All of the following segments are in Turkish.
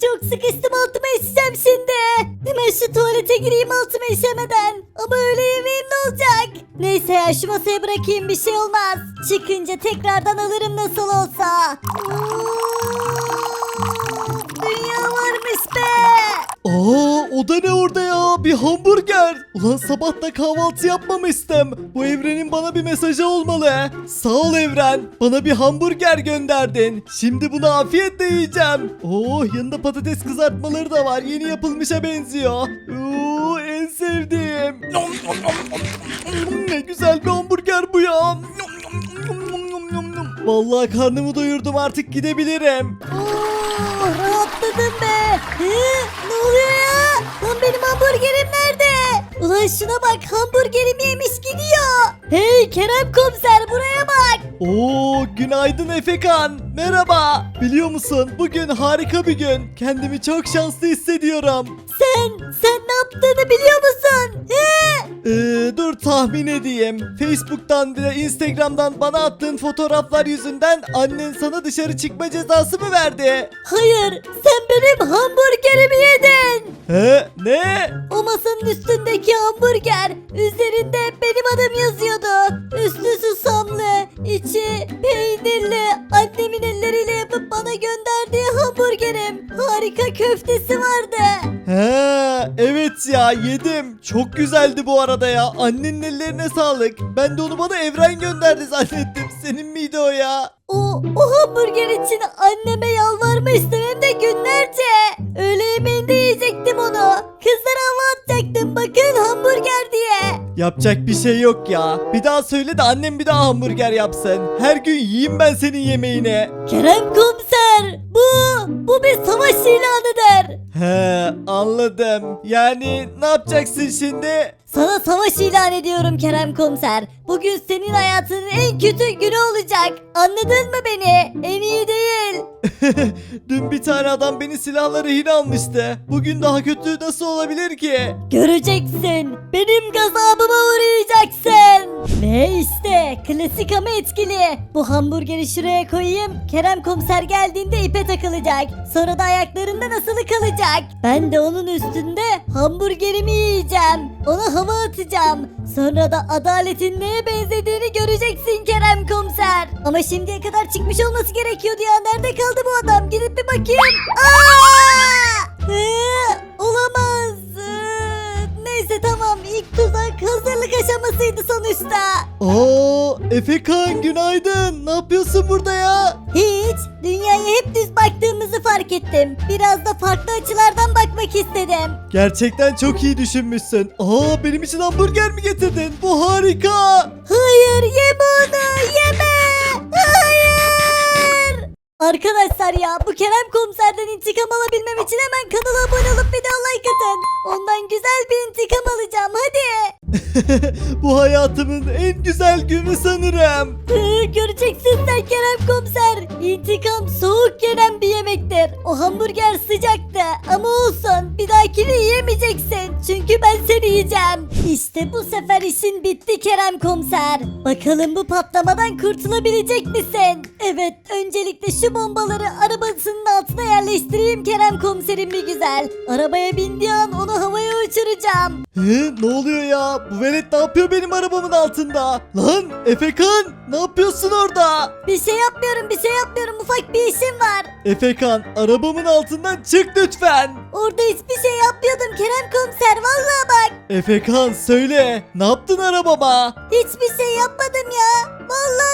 çok sıkıştım altıma işeceğim şimdi. Hemen şu tuvalete gireyim altıma işemeden. Ama öğle yemeğim ne olacak? Neyse ya şu masaya bırakayım bir şey olmaz. Çıkınca tekrardan alırım nasıl olsa. Dünya varmış be. Aa o da ne orada ya? Bir hamburger. Ulan sabah da kahvaltı yapmamıştım. Bu evrenin bana bir mesajı olmalı. Sağ ol evren. Bana bir hamburger gönderdin. Şimdi bunu afiyetle yiyeceğim. Oo yanında patates kızartmaları da var. Yeni yapılmışa benziyor. Oo en sevdiğim. Ne güzel bir hamburger bu ya. Vallahi karnımı doyurdum artık gidebilirim. Oo, rahatladım be. Hı, ne oluyor ya? Lan benim hamburgerim nerede? Ulan şuna bak hamburgerimi yemiş gidiyor. Hey Kerem komiser buraya bak. Oo, günaydın Efekan. Merhaba. Biliyor musun? Bugün harika bir gün. Kendimi çok şanslı hissediyorum. Sen, sen ne yaptığını biliyor musun? He? Ee, dur tahmin edeyim. Facebook'tan ve Instagram'dan bana attığın fotoğraflar yüzünden annen sana dışarı çıkma cezası mı verdi? Hayır, sen benim hamburgerimi yedin. He? Ne? O masanın üstündeki hamburger üzerinde benim adım yazıyordu. Üstü susamlı, içi peynirli. Annemin elleriyle yapıp bana gönderdiği hamburgerim. Harika köftesi vardı. He, evet ya yedim. Çok güzeldi bu arada ya. Annenin ellerine sağlık. Ben de onu bana Evren gönderdi zannettim. Senin miydi o ya? O, o hamburger için anneme yalvarmıştım hem de günlerce. Öğle yemeğinde yiyecektim onu. Kızlara hava atacaktım bakın hamburger diye. Yapacak bir şey yok ya. Bir daha söyle de annem bir daha hamburger yapsın. Her gün yiyeyim ben senin yemeğini. Kerem komiser bu, bir savaş ilanıdır. He anladım. Yani ne yapacaksın şimdi? Sana savaş ilan ediyorum Kerem komiser. Bugün senin hayatının en kötü günü olacak. Anladın mı beni? En iyi değil. Dün bir tane adam beni silahla rehin almıştı. Bugün daha kötü nasıl olabilir ki? Göreceksin. Benim gazabıma uğrayacaksın. Ve işte klasik ama etkili. Bu hamburgeri şuraya koyayım. Kerem komiser geldiğinde ipe takılacak. Sonra da ayaklarında nasılı kalacak. Ben de onun üstünde hamburgerimi yiyeceğim. Ona hava atacağım. Sonra da adaletin neye benzediğini göreceksin Kerem komiser. Ama şimdiye kadar çıkmış olması gerekiyordu ya. Nerede kaldı bu adam? Gidip bir bakayım. Aa! Ee, olamaz. Ee, Neyse tamam ilk tuzak hazırlık aşamasıydı sonuçta. Oo, Efekan günaydın. Ne yapıyorsun burada ya? Hiç dünyaya hep düz baktığımızı fark ettim. Biraz da farklı açılardan bakmak istedim. Gerçekten çok iyi düşünmüşsün. Aa, benim için hamburger mi getirdin? Bu harika. Hayır yeme onu yeme. Hayır. Arkadaşlar ya bu Kerem komiserden intikam alabilmem için hemen kanala abone olup video like atın. Ondan güzel bir intikam alacağım hadi. Bu hayatımın en güzel günü sanırım. Göreceksin sen Kerem komiser. İntikam soğuk yenen bir yemektir. O hamburger sıcaktı ama olsun bir dahakini yiyemeyeceksin. Çünkü ben seni yiyeceğim. İşte bu sefer işin bitti Kerem komiser. Bakalım bu patlamadan kurtulabilecek misin? Evet öncelikle şu bombaları arabasının altına yerleştireyim Kerem komiserim bir güzel. Arabaya bindiği an onu havaya uçuracağım. He, ne oluyor ya? Bu velet ne yapıyor benim arabamın altında? Lan Efekan ne yapıyorsun orada? Bir şey yapmıyorum bir şey yapmıyorum ufak bir işim var. Efekan arabamın altından çık lütfen. Orada hiçbir şey yapmıyordum Kerem komiser vallahi bak. Efekan söyle ne yaptın arabama? Hiçbir şey yapmadım ya. Vallahi.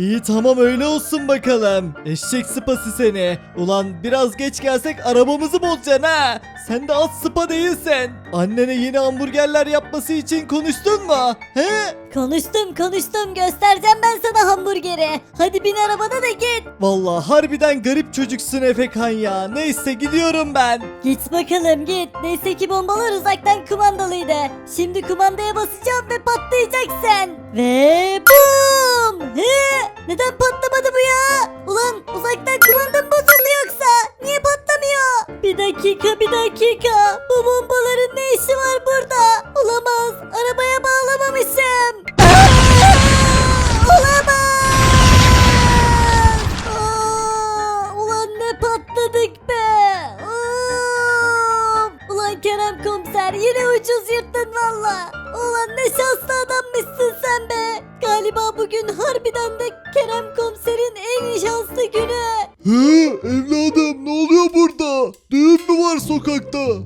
İyi tamam öyle olsun bakalım. Eşek sıpası seni. Ulan biraz geç gelsek arabamızı bozacaksın ha. Sen de az sıpa değilsin. Annene yeni hamburgerler yapması için konuştun mu? He? Konuştum konuştum göstereceğim ben sana hamburgeri. Hadi bin arabana da git. Vallahi harbiden garip çocuksun Efekan ya. Neyse gidiyorum ben. Git bakalım git. Neyse ki bombalar uzaktan kumandalıydı. Şimdi kumandaya basacağım ve patlayacaksın. Ve bum! He? Neden patlamadı bu ya? Ulan uzaktan kumandam bozuldu yoksa? Niye patlamıyor? Bir dakika bir dakika. Bu bombaların ne işi var burada? Olamaz. Arabaya bağlamamışım.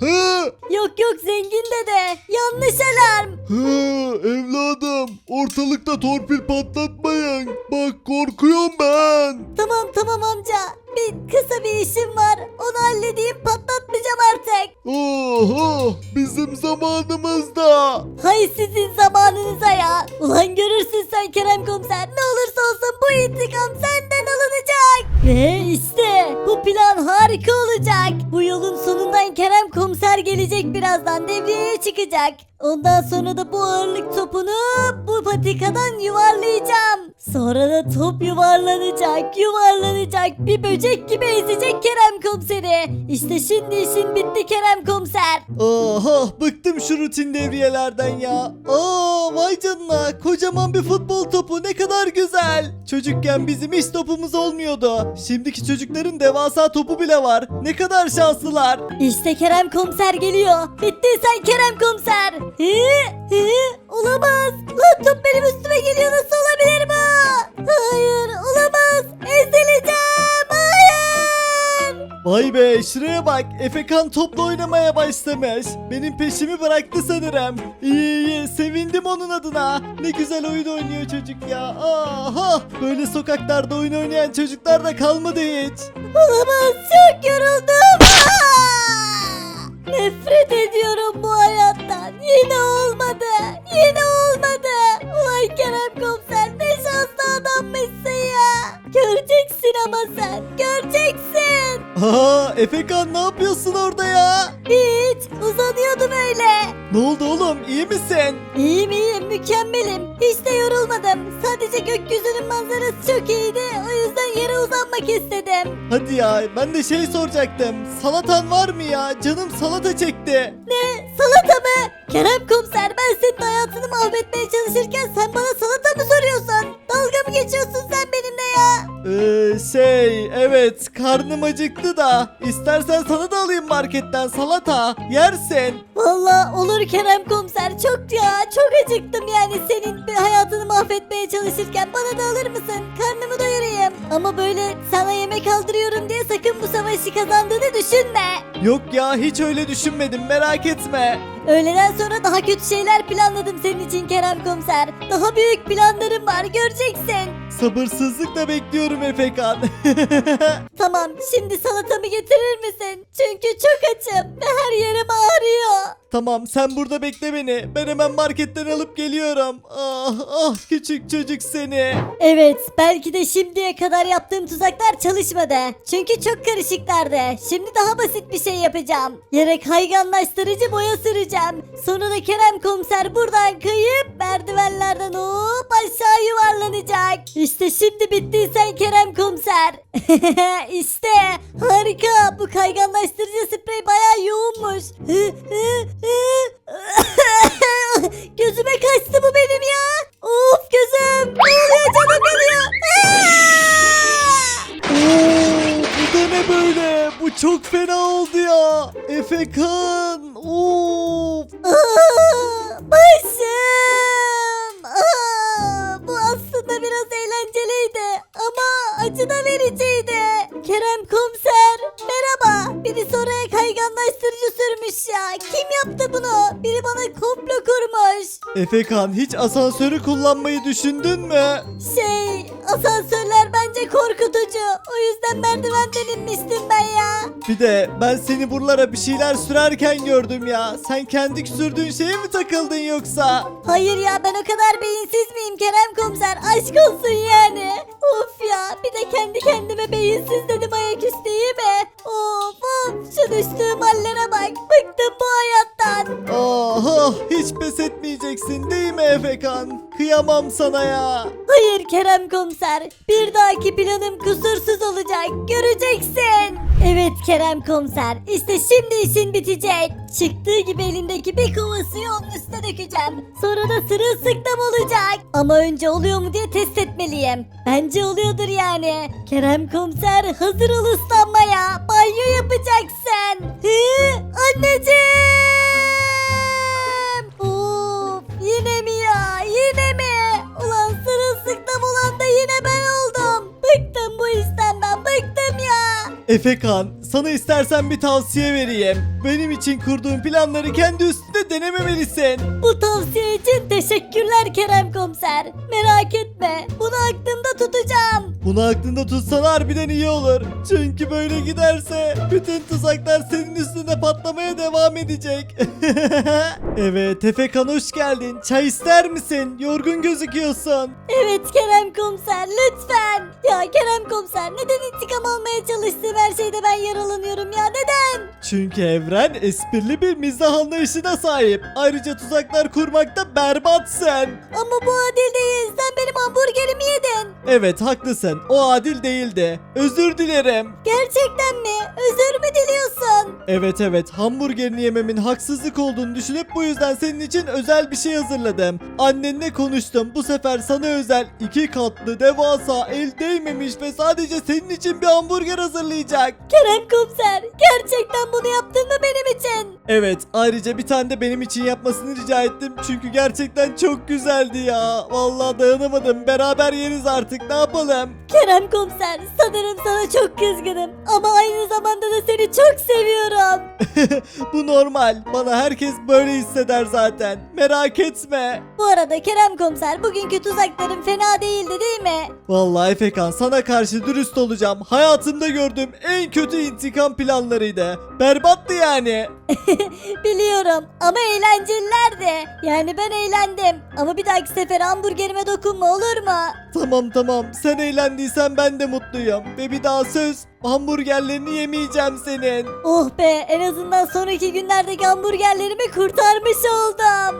He? Yok yok zengin dede. Yanlış alarm. He evladım ortalıkta torpil patlatmayın. Bak korkuyorum ben. Tamam tamam amca. Bir kısa bir işim var. Onu halledeyim patlatmayacağım artık. Oho bizim zamanımızda. Hay sizin zamanınıza ya. Ulan görürsün sen Kerem komiser. Ne olursa olsun bu intikam senden alınacak. Ve işte plan harika olacak. Bu yolun sonundan Kerem komiser gelecek birazdan devreye çıkacak. Ondan sonra da bu ağırlık topunu bu patikadan yuvarlayacağım. Sonra da top yuvarlanacak, yuvarlanacak. Bir böcek gibi ezecek Kerem komiseri. İşte şimdi işin bitti Kerem komiser. Aha bıktım şu rutin devriyelerden ya. Aa vay canına kocaman bir futbol topu ne kadar güzel. Çocukken bizim hiç topumuz olmuyordu. Şimdiki çocukların devasa topu bile var. Ne kadar şanslılar. İşte Kerem komiser geliyor. Bitti sen Kerem komiser. Hı, hı, olamaz. Lan top benim üstüme geliyor nasıl olabilir bu? Hayır Vay be şuraya bak Efekan topla oynamaya başlamış. Benim peşimi bıraktı sanırım. İyi iyi sevindim onun adına. Ne güzel oyun oynuyor çocuk ya. Aha böyle sokaklarda oyun oynayan çocuklar da kalmadı hiç. Olamaz çok yoruldum. Aa! Nefret ediyorum Efekan ne yapıyorsun orada ya? Hiç uzanıyordum öyle. Ne oldu oğlum iyi misin? İyiyim iyiyim mükemmelim. Hiç de yorulmadım. Sadece gökyüzünün manzarası çok iyiydi. O yüzden yere uzanmak istedim. Hadi ya ben de şey soracaktım. Salatan var mı ya? Canım salata çekti. Ne? Salata mı? Kerem komiser ben senin hayatını mahvetmeye çalışırken sen bana salata mı soruyorsun? Dalga mı geçiyorsun sen benimle ya? Ee, şey evet karnım acıktı da istersen sana da alayım marketten salata yersin. Valla olur Kerem komiser çok ya çok acıktım yani senin bir hayatını mahvetmeye çalışırken bana da alır mısın? Karnımı doyurayım. Ama böyle sana yemek aldırıyorum diye sakın bu savaşı kazandığını düşünme. Yok ya hiç öyle düşünmedim merak etme. Öğleden sonra daha kötü şeyler planladım senin için Kerem komiser. Daha büyük planlarım var göreceksin. Sabırsızlıkla bekliyorum Efekan. Tamam şimdi salatamı getirir misin? Çünkü çok açım ve her yerim ağrıyor. Tamam sen burada bekle beni. Ben hemen marketten alıp geliyorum. Ah ah küçük çocuk seni. Evet belki de şimdiye kadar yaptığım tuzaklar çalışmadı. Çünkü çok karışıklardı. Şimdi daha basit bir şey yapacağım. Yere kayganlaştırıcı boya süreceğim. Sonra da Kerem komiser buradan kayıp merdivenlerden hop aşağı yuvarlanacak. İşte şimdi bittiysen Kerem komiser. işte harika bu kayganlaştırıcı sprey bayağı yoğunmuş. Gözüme kaçtı bu benim ya. Of gözüm. Ne oluyor canım yanıyor. Bu da ne böyle? Bu çok fena oldu ya. Efekan. Of. Başım. Aa, Bu aslında biraz eğlenceliydi ama acı da vericiydi. Kerem komiser merhaba. Birisi oraya kayganlaştırıcı sürmüş ya. Kim yaptı bunu? Biri bana komplo kurmuş. Efekan hiç asansörü kullanmayı düşündün mü? Şey asansörler bence korkutucu. O yüzden merdivenden inmiştim ben ya. Bir de ben seni buralara bir şeyler sürerken gördüm ya. Sen kendi sürdüğün şeye mi takıldın yoksa? Hayır ya ben o kadar beyinsiz miyim Kerem komiser? Aşk olsun yani. Of ya bir de kendi kendime beyinsiz dedim Kıyamam sana ya. Hayır Kerem komiser. Bir dahaki planım kusursuz olacak. Göreceksin. Evet Kerem komiser. İşte şimdi işin bitecek. Çıktığı gibi elindeki bir kova suyu onun üstüne dökeceğim. Sonra da sırılsıklam olacak. Ama önce oluyor mu diye test etmeliyim. Bence oluyordur yani. Kerem komiser hazır ol ıslanmaya. Banyo yapacaksın. Hı, anneciğim. sonunda yine ben oldum. Bıktım bu işten ben bıktım ya. Efekan sana istersen bir tavsiye vereyim. Benim için kurduğum planları kendi üstünde denememelisin. Bu tavsiye için teşekkürler Kerem komiser. Merak etme. Bunu aklımda tutacağım. Bunu aklında tutsan harbiden iyi olur. Çünkü böyle giderse bütün tuzaklar senin üstünde patlamaya devam edecek. evet Efekan hoş geldin. Çay ister misin? Yorgun gözüküyorsun. Evet Kerem komiser lütfen. Ya Kerem komiser neden intikam almaya çalıştığım her şeyde ben yaralanıyorum ya neden? Çünkü evren esprili bir mizah anlayışına sahip. Ayrıca tuzaklar kurmakta berbatsın. Ama bu adil değil. Sen benim hamburgerimi yedin. Evet haklısın. O adil değildi. Özür dilerim. Gerçekten mi? Özür diliyorsun? Evet evet hamburgerini yememin haksızlık olduğunu düşünüp bu yüzden senin için özel bir şey hazırladım. Annenle konuştum. Bu sefer sana özel iki katlı devasa el değmemiş ve sadece senin için bir hamburger hazırlayacak. Kerem komiser gerçekten bunu yaptın mı benim için? Evet ayrıca bir tane de benim için yapmasını rica ettim. Çünkü gerçekten çok güzeldi ya. Vallahi dayanamadım. Beraber yeriz artık ne yapalım. Kerem komiser sanırım sana çok kızgınım. Ama aynı zamanda da seni çok seviyorum. Bu normal. Bana herkes böyle hisseder zaten. Merak etme. Bu arada Kerem komiser bugünkü tuzakların fena değildi değil mi? Vallahi Efekan sana karşı dürüst olacağım. Hayatımda gördüğüm en kötü intikam planlarıydı. Berbattı yani. Biliyorum ama eğlencelilerdi. Yani ben eğlendim. Ama bir dahaki sefer hamburgerime dokunma olur mu? Tamam tamam sen eğlendiysen ben de mutluyum. Ve bir daha söz hamburgerlerini yemeyeceğim senin. Oh be en azından sonraki günlerdeki hamburgerlerimi kurtarmış oldum.